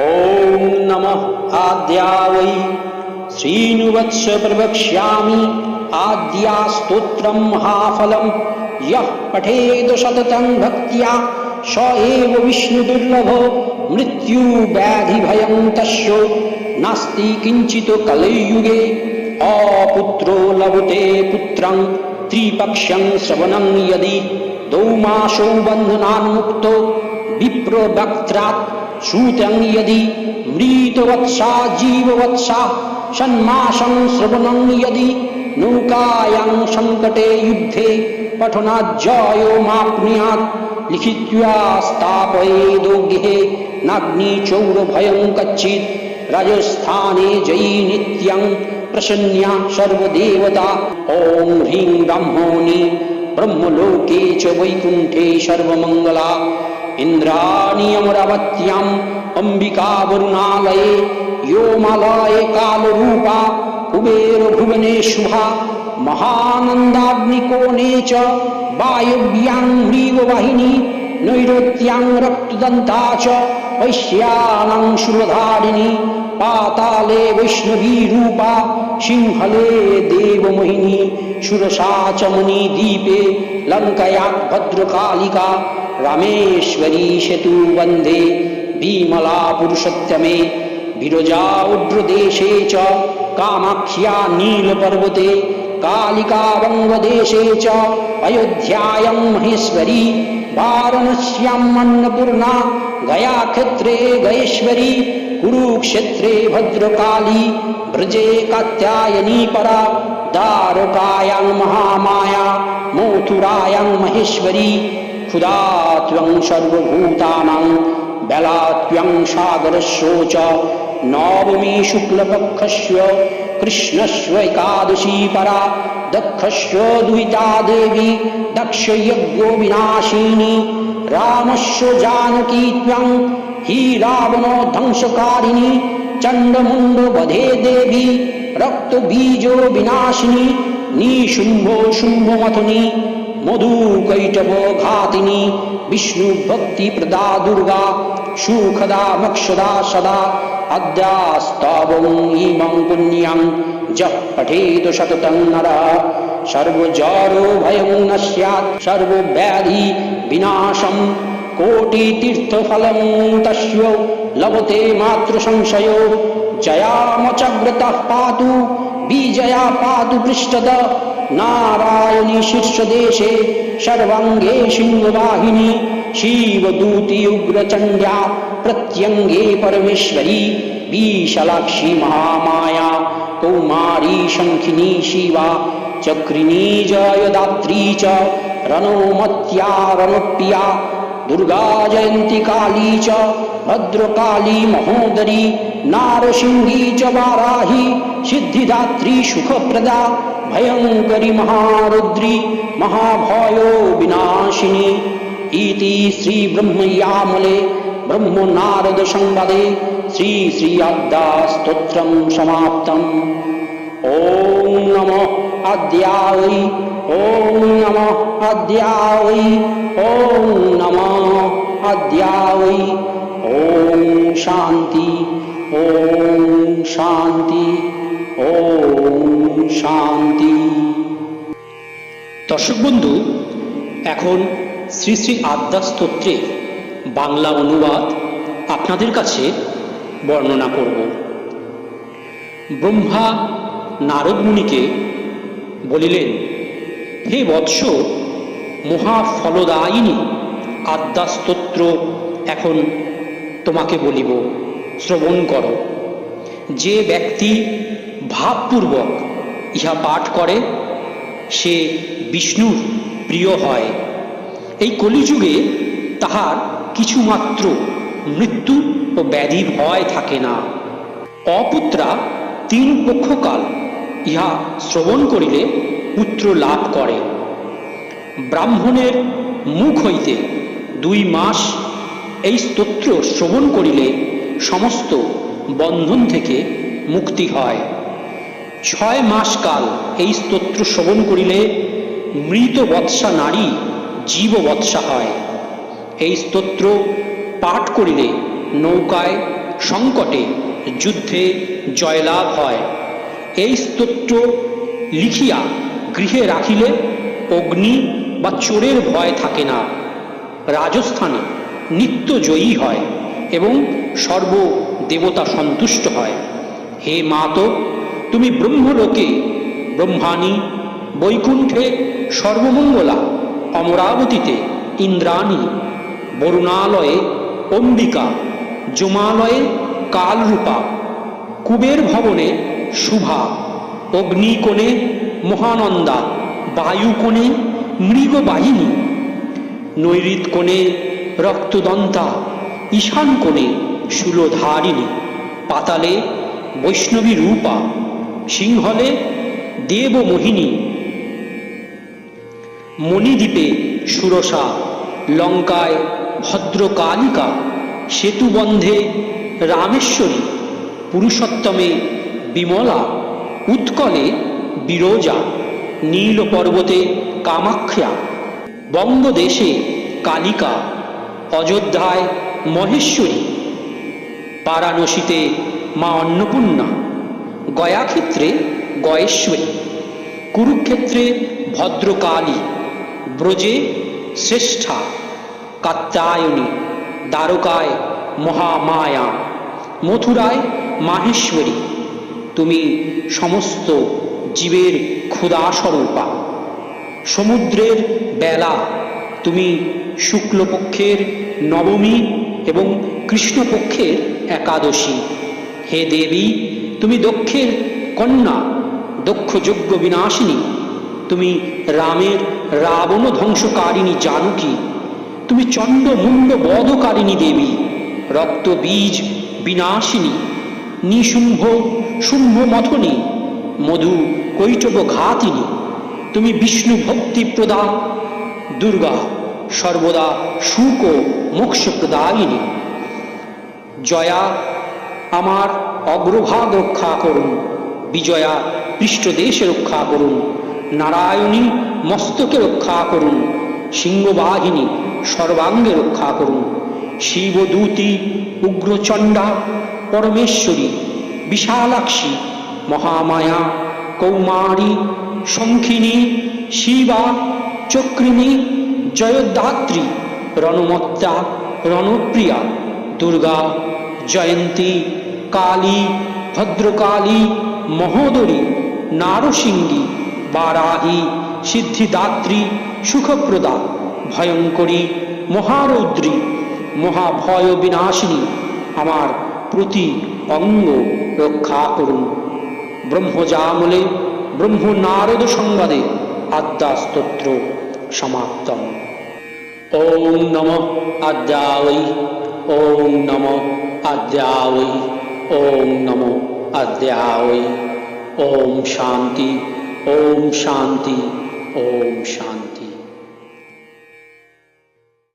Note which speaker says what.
Speaker 1: ॐ नमः आद्या वै श्रीनुवत्स प्रवक्ष्यामि आद्या स्तोत्रं महाफलं यः पठेद सततं भक्त्या स एव विष्णुदुर्लभो मृत्युव्याधिभयं तस्य नास्ति किञ्चित् कलियुगे अपुत्रो लभते पुत्रं त्रिपक्ष्यं श्रवणं यदि दौमासौ बन्धनान्मुक्तो विप्रवक्त्रात् श्रुतं यदि मृतवत्सा जीववत्सा षण्मासं श्रवणं यदि नौकायां सङ्कटे युद्धे पठनाज्जयोमाप्नुयात् लिखित्वा स्थापयेदो गृहे नाग्निचौरभयं कच्चित् राजस्थाने जयी नित्यं प्रसन्या सर्वदेवता ॐ ह्रीं ब्रह्मणि ब्रह्मलोके च वैकुण्ठे सर्वमङ्गला ইন্দ্রাণীয়মরাবত্যাম অম্বিকা বরুণালয়ে ইয়োমালয়ে কালরূপা কুবের ভুবনে শুভা মহানন্দাগ্নিকোণে চ বায়ব্যাং মৃগবাহিনী নৈরত্যাং রক্তদন্তা চ ঐশ্যানাং শুভধারিণী পাতালে বৈষ্ণবী রূপা সিংহলে দেবমোহিনী সুরসা চমনী দ্বীপে লঙ্কয়া ভদ্রকালিকা सेतु वन्दे विमला पुरुषोत्तमे विरजा उड्रदेशे च कामाख्या नीलपर्वते कालिका वङ्गदेशे च अयोध्यायां महेश्वरी वाराणस्याम् अन्नपूर्णा गयाक्षेत्रे गयेश्वरी कुरुक्षेत्रे भद्रकाली ब्रजे कात्यायनी परा द्वारकायां महामाया मथुरायां महेश्वरी ক্ষুদাং সর্বভূতানাং বেলাং সাগরস্যো চ নবমী শুক্লপক্ষস্য কৃষ্ণস্ব একাদশী পরা দক্ষস্য দুইতা দেবী দক্ষযজ্ঞ বিনাশিনী রামস্য জানকী ত্বং হি রাবণ ধ্বংসকারিণী চণ্ডমুণ্ড বধে দেবী রক্তবীজ বিনাশিনী নিশুম্ভ শুম্ভমথনী মধু কৈটব ঘাতিনী বিষ্ণু ভক্তি প্রদা দুর্গা, সুখদা, মক্ষদা সদা অদ্যাস্তবং ইমং পুণ্যং যঃ পঠেত শততং নরঃ। সর্বজরো ভয়ং ন সর্বব্যাধি বিনাশম কোটি তীর্থফলং তস্য, লভতে মাতৃ সংশয়। জয়ামচব্রতঃ পাতু, বিজয়া পাতু পৃষ্ঠদ नारायणी शीर्षदेशे सर्वाङ्गे सिंहवाहिनी शिवदूति उग्रचण्ड्या प्रत्यङ्गे परमेश्वरी, विशालाक्षी महामाया, कौमारी शङ्खिनी शिवा, चक्रिणी जयदात्री च, रणोमत्या रणप्रिया, दुर्गा जयन्ती काली च, भद्रकाली महोदरी नारसिंही च वाराही सिद्धिदात्री सुखप्रदा भयङ्करी महारुद्री महाभयो विनाशिनी इति श्रीब्रह्मयामले ब्रह्मनारदसंवादे श्री श्री स्तोत्रं समाप्तम् ॐ नमो अद्यावै ॐ नमो अद्यावै ॐ नमो अद्यावै ॐ शान्ति ওম শান্তি ওম শান্তি দর্শক বন্ধু, এখন শ্রী শ্রী আদ্যাস্তোত্রে বাংলা অনুবাদ আপনাদের কাছে বর্ণনা করব। ব্রহ্মা নারদমুনিকে বলিলেন, হে বৎস, মহাফলদায়িনী আদ্যাস্তোত্র এখন তোমাকে বলিব। শ্রবণ করো। যে ব্যক্তি ভাবপূর্বক ইহা পাঠ করে, সে বিষ্ণুর প্রিয় হয়। এই কলিযুগে তাহার কিছুমাত্র মৃত্যু ও ব্যাধি ভয় থাকে না। অপুত্রা তিন পক্ষকাল ইহা শ্রবণ করিলে পুত্র লাভ করে। ব্রাহ্মণের মুখ হইতে দুই মাস এই স্তোত্র শ্রবণ করিলে সমস্ত বন্ধন থেকে মুক্তি হয়। ছয় মাস কাল এই স্তোত্র শ্রবণ করিলে মৃত বৎসা নারী জীব বৎসা হয়। এই স্তোত্র পাঠ করিলে নৌকায় সংকটে যুদ্ধে জয়লাভ হয়। এই স্তোত্র লিখিয়া গৃহে রাখিলে অগ্নি বা চোরের ভয় থাকে না। রাজস্থানে নিত্য জয়ী হয় এবং সর্ব দেবতা সন্তুষ্ট হয়। হে মাতো তুমি ব্রহ্মলোকে, ব্রহ্মাণী, বৈকুণ্ঠে, সর্বমঙ্গলা, অমরাবতীতে, ইন্দ্রাণী, বরুণালয়ে, অম্বিকা, জমালয়ে, কালরূপা, কুবের ভবনে শুভা অগ্নিকোণে, মহানন্দা, বায়ুকোণে, মৃগবাহিনী নৈরিত কোণে রক্তদন্তা ঈশান কোণে শূলধারিণী, পাতালে বৈষ্ণবী রূপা, সিংহলে দেবমোহিনী। মণিদ্বীপে সুরসা, লঙ্কায় ভদ্রকালিকা, সেতুবন্ধে রামেশ্বরী, পুরুষোত্তমে বিমলা, উৎকলে বিরোজা নীল পর্বতে কামাখ্যা, বঙ্গদেশে কালিকা, অযোধ্যায় মহেশ্বরী। বারাণসীতে মা অন্নপূর্ণা, গয়াক্ষেত্রে গয়েশ্বরী, কুরুক্ষেত্রে ভদ্রকালী, ব্রজে শ্রেষ্ঠা, কাত্যায়নী, দ্বারকায় মহামায়া, মথুরায় মাহেশ্বরী। তুমি সমস্ত জীবের ক্ষুদাস্বরূপা সমুদ্রের বেলা, তুমি শুক্লপক্ষের নবমী এবং কৃষ্ণপক্ষের একাদশী। হে দেবী, তুমি দক্ষের কন্যা, দক্ষ যজ্ঞ বিনাশিনী। তুমি রামের রাবণ ধ্বংসকারিণী জানকী। তুমি চণ্ড মুন্ড বধকারিণী দেবী, রক্ত বীজ বিনাশিনী। নিশুম্ভ শুম্ভ মথনী, মধু কৈটব ঘাতিনী। তুমি বিষ্ণু ভক্তি প্রদা, দুর্গা সর্বদা সুখ মোক্ষ প্রদায়িনী। জয়া, আমার অগ্রভাগ রক্ষা করুন। বিজয়া পৃষ্ঠদেশ রক্ষা করুন। নারায়ণী, মস্তকে রক্ষা করুন। সিংহবাহিনী, সর্বাঙ্গে রক্ষা করুন। শিবদূতি, উগ্রচণ্ডা, পরমেশ্বরী, বিশালাক্ষী, মহামায়া, কৌমারী, শঙ্খিনী, শিবা, চক্রিণী, জয়দাত্রী, রণমত্তা, রণপ্রিয়া, দুর্গা জয়ন্তী, কালী, ভদ্রকালী, মহোদরী, নারসিংহী, বারাহী, সিদ্ধিদাত্রী, সুখপ্রদা, ভয়ঙ্করী, মহারৌদ্রী মহাভয় বিনাশিনী আমার প্রতি অঙ্গ রক্ষা করুন। ব্রহ্মজামলে ব্রহ্ম নারদ সংবাদে আদ্যাস্তোত্র সমাপ্তম। ওম নম আদ্যাবৈ ওম নম আদ্যাবৈ ওম নম আদ্যাবৈ ওম শান্তি ওম শান্তি ওম শান্তি